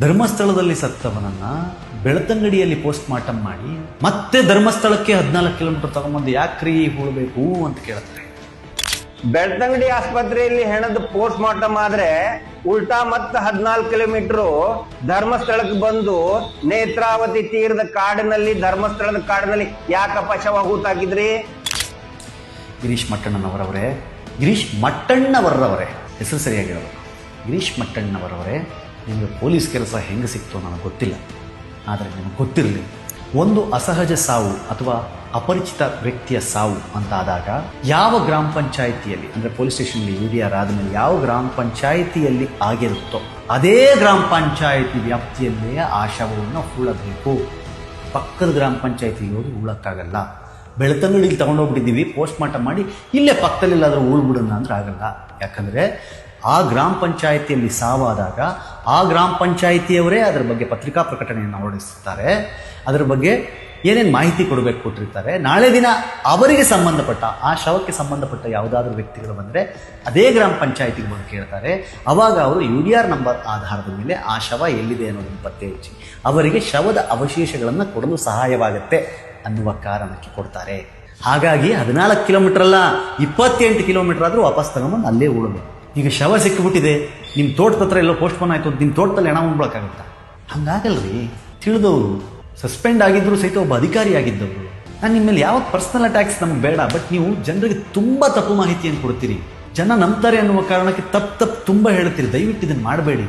ಧರ್ಮಸ್ಥಳದಲ್ಲಿ ಸತ್ತವನನ್ನ ಬೆಳತಂಗಡಿಯಲ್ಲಿ post mortem ಮಾಡಿ ಮತ್ತೆ ಧರ್ಮಸ್ಥಳಕ್ಕೆ ಹದಿನಾಲ್ಕು ಕಿಲೋಮೀಟರ್ ತಗೊಂಬಂದು ಯಾಕ್ರಿ ಹೂಳಬೇಕು ಅಂತ ಕೇಳ್ತಾರೆ. ಬೆಳ್ತಂಗಡಿ ಆಸ್ಪತ್ರೆಯಲ್ಲಿ ಹೆಣದ ಪೋಸ್ಟ್ ಮಾರ್ಟಮ್ ಆದ್ರೆ ಉಲ್ಟಾ ಮತ್ತೆ ಹದಿನಾಲ್ಕು ಕಿಲೋಮೀಟರ್ ಧರ್ಮಸ್ಥಳಕ್ಕೆ ಬಂದು ನೇತ್ರಾವತಿ ತೀರದ ಕಾಡಿನಲ್ಲಿ ಧರ್ಮಸ್ಥಳದ ಕಾಡಿನಲ್ಲಿ ಯಾಕಪ್ಪ ಶವ ಹೂತಾಕಿದ್ರಿ ಗಿರೀಶ್ ಮಟ್ಟಣ್ಣನವರವರೇ. ಗಿರೀಶ್ ಮಟ್ಟಣ್ಣವರವರೇ. ಹೆಸರು ಸರಿಯಾಗಿರೋದು ಗಿರೀಶ್ ಮಟ್ಟಣ್ಣವರವರೇ ನಿಮಗೆ ಪೊಲೀಸ್ ಕೆಲಸ ಹೆಂಗೆ ಸಿಕ್ತೋ ನನಗೆ ಗೊತ್ತಿಲ್ಲ. ಆದರೆ ನಿಮಗೆ ಗೊತ್ತಿರಲಿ, ಒಂದು ಅಸಹಜ ಸಾವು ಅಥವಾ ಅಪರಿಚಿತ ವ್ಯಕ್ತಿಯ ಸಾವು ಅಂತ ಆದಾಗ ಯಾವ ಗ್ರಾಮ ಪಂಚಾಯಿತಿಯಲ್ಲಿ, ಅಂದರೆ ಪೊಲೀಸ್ ಸ್ಟೇಷನ್ಲಿ ಯು ಡಿ ಆರ್ ಆದಮೇಲೆ ಯಾವ ಗ್ರಾಮ ಪಂಚಾಯಿತಿಯಲ್ಲಿ ಆಗಿರುತ್ತೋ, ಅದೇ ಗ್ರಾಮ ಪಂಚಾಯಿತಿ ವ್ಯಾಪ್ತಿಯಲ್ಲೇ ಆ ಶವವನ್ನು ಹೂಳಬೇಕು. ಪಕ್ಕದ ಗ್ರಾಮ ಪಂಚಾಯಿತಿಗೆ ಹೋಗಿ ಉಳಕ್ಕಾಗಲ್ಲ ಇಲ್ಲಿ ತಗೊಂಡೋಗ್ಬಿಟ್ಟಿದ್ದೀವಿ ಪೋಸ್ಟ್ ಮಾರ್ಟಮ್ ಮಾಡಿ ಇಲ್ಲೇ ಪಕ್ಕದಲ್ಲೆಲ್ಲಾದರೂ ಉಳ್ಬಿಡೋಣ ಅಂದ್ರೆ ಆಗಲ್ಲ. ಯಾಕಂದರೆ ಆ ಗ್ರಾಮ ಪಂಚಾಯಿತಿಯಲ್ಲಿ ಸಾವಾದಾಗ ಆ ಗ್ರಾಮ ಪಂಚಾಯಿತಿಯವರೇ ಅದರ ಬಗ್ಗೆ ಪತ್ರಿಕಾ ಪ್ರಕಟಣೆಯನ್ನು ಹೊರಡಿಸುತ್ತಾರೆ ಅದರ ಬಗ್ಗೆ ಏನೇನು ಮಾಹಿತಿ ಕೊಡಬೇಕು ಕೊಟ್ಟಿರ್ತಾರೆ. ನಾಳೆ ದಿನ ಅವರಿಗೆ ಸಂಬಂಧಪಟ್ಟ, ಆ ಶವಕ್ಕೆ ಸಂಬಂಧಪಟ್ಟ ಯಾವುದಾದ್ರೂ ವ್ಯಕ್ತಿಗಳು ಬಂದರೆ ಅದೇ ಗ್ರಾಮ ಪಂಚಾಯಿತಿಗೆ ಬಂದು ಕೇಳ್ತಾರೆ. ಅವಾಗ ಅವರು ಯು ಡಿ ಆರ್ ನಂಬರ್ ಆಧಾರದ ಮೇಲೆ ಆ ಶವ ಎಲ್ಲಿದೆ ಅನ್ನೋದನ್ನು ಪತ್ತೆ ಹಚ್ಚಿ, ಅವರಿಗೆ ಶವದ ಅವಶೇಷಗಳನ್ನು ಕೊಡಲು ಸಹಾಯವಾಗುತ್ತೆ. ಅನ್ನುವ ಕಾರಣಕ್ಕೆ ಕೊಡ್ತಾರೆ. ಹಾಗಾಗಿ ಹದಿನಾಲ್ಕು ಕಿಲೋಮೀಟರ್ ಅಲ್ಲ, ಇಪ್ಪತ್ತೆಂಟು ಕಿಲೋಮೀಟರ್ ಆದರೂ ವಾಪಸ್ ತಗೊಂಬಂದು ಅಲ್ಲೇ ಉಳಬೇಕು ಈಗ ಶವ ಸಿಕ್ಕಿಬಿಟ್ಟಿದೆ ನಿಮ್ಮ ತೋಟದ ಹತ್ರ ಎಲ್ಲೋ ಪೋಸ್ಟ್ಪೋನ್ ಆಯಿತು ನಿಮ್ಮ ತೋಟದಲ್ಲಿ ಹೆಣ ಉಣ್ಬಿಡೋಕ್ಕಾಗುತ್ತಾ ಹಂಗಾಗಲ್ರಿ. ತಿಳಿದವರು ಸಸ್ಪೆಂಡ್ ಆಗಿದ್ರು ಸಹಿತ ಒಬ್ಬ ಅಧಿಕಾರಿ ಆಗಿದ್ದವರು. ನಾನು ನಿಮ್ಮ ಮೇಲೆ ಯಾವ ಪರ್ಸನಲ್ ಅಟ್ಯಾಕ್ಸ್ ನಮ್ಗೆ ಬೇಡ ಬಟ್ ನೀವು ಜನರಿಗೆ ತುಂಬ ತಪ್ಪು ಮಾಹಿತಿಯನ್ನು ಕೊಡ್ತೀರಿ. ಜನ ನಂಬ್ತಾರೆ ಅನ್ನುವ ಕಾರಣಕ್ಕೆ ತಪ್ಪು ತಪ್ಪು ತುಂಬ ಹೇಳ್ತೀರಿ ದಯವಿಟ್ಟು ಇದನ್ನು ಮಾಡಬೇಡಿ.